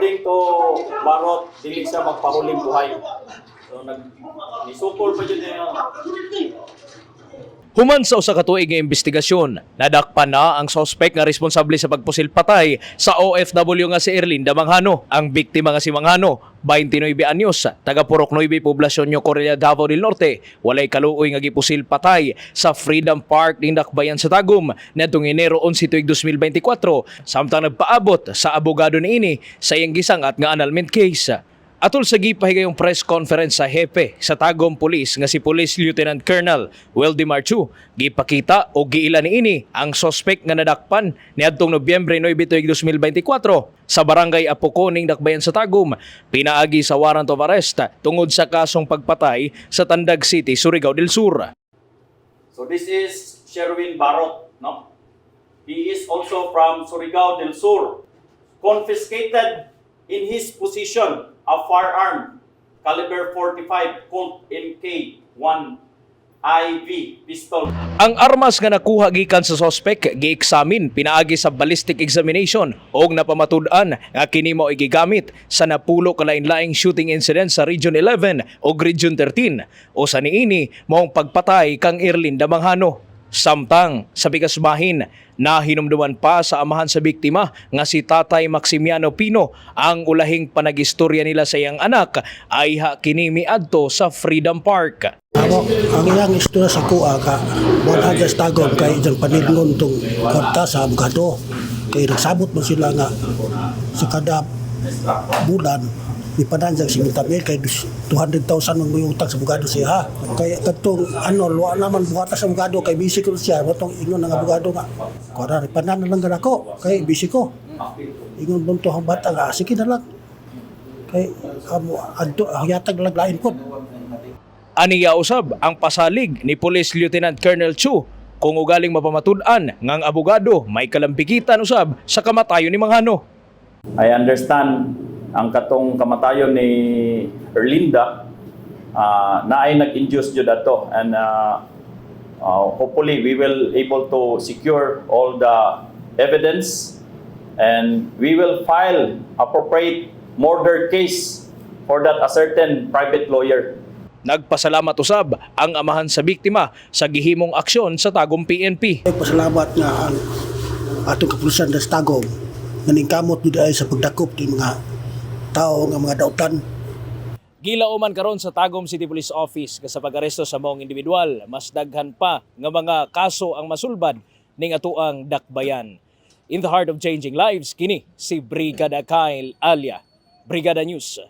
according to Barot, dili siya magpahuling buhay. So nag nisukol pa jud niya. Human sa usa ka tuig nga investigasyon, nadakpan na ang suspect nga responsable sa pagpusil patay sa OFW nga si Erlinda Manghano. Ang biktima nga si Manghano, 29 anyos, taga Purok 9 poblasyon nyo Corea Davao del Norte, walay kaluoy nga gipusil patay sa Freedom Park ning sa Tagum nadtong Enero 11 tuig 2024 samtang nagpaabot sa abogado niini sa iyang gisangat nga annulment case. Atol sa gipahigayong press conference sa hepe sa Tagum Police nga si Police Lieutenant Colonel Weldemar Chu, gipakita o giila niini ang suspect nga nadakpan niadtong Nobyembre 9 tuig 2024 sa barangay Apoco ning Dakbayan sa Tagum, pinaagi sa warrant of arrest tungod sa kasong pagpatay sa Tandag City, Surigao del Sur. So this is Sherwin Barot, no? He is also from Surigao del Sur. Confiscated in his possession a firearm caliber 45 Colt MK1 IV pistol. Ang armas nga nakuha gikan sa suspect gieksamin pinaagi sa ballistic examination og napamatud-an nga kini mao gigamit sa napulo ka lain-laing shooting incident sa Region 11 o Region 13 o sa niini maong pagpatay kang Erlinda Manghano. Samtang sa Bigasbahin, nahinumduman pa sa amahan sa biktima nga si Tatay Maximiano Pino ang ulahing panagistorya nila sa iyang anak ay ha kini miadto sa Freedom Park. Ako, ang iyang istorya sa kuha ka, buwan hagas tagom kay isang paningon tong kwarta sa abogado. Kay nagsabot mo sila nga sa kada bulan, ni panansang si Mintamil kay 200,000 ang may utang sa abogado siya ha. Kaya katong ano, luwa naman buhata sa abogado kay busy ko siya, matong ingon ng abogado nga. Kuwara, panan na lang gan ako, kay busy ko. Ingon bunto ang bata nga, sige na lang. Kay amo adto yatag lang lain ko. Aniya usab ang pasalig ni Police Lieutenant Colonel Chu kung ugaling mapamatud-an ngang abogado may kalampikitan usab sa kamatayon ni Manghano. I understand ang katong kamatayon ni Erlinda uh, na ay nag-induce jud ato and uh, uh, hopefully we will able to secure all the evidence. And we will file appropriate murder case for that a certain private lawyer. Nagpasalamat usab ang amahan sa biktima sa gihimong aksyon sa Tagum PNP. Ay, pasalamat nga ang atong kapulisan sa Tagom naningkamot nila ay sa pagdakop ng mga tao nga mga dautan Gilauman karon sa Tagum City Police Office sa pag-aresto sa maong individual, mas daghan pa nga mga kaso ang masulbad ning atuang dakbayan. In the heart of changing lives, kini si Brigada Kyle Alia, Brigada News.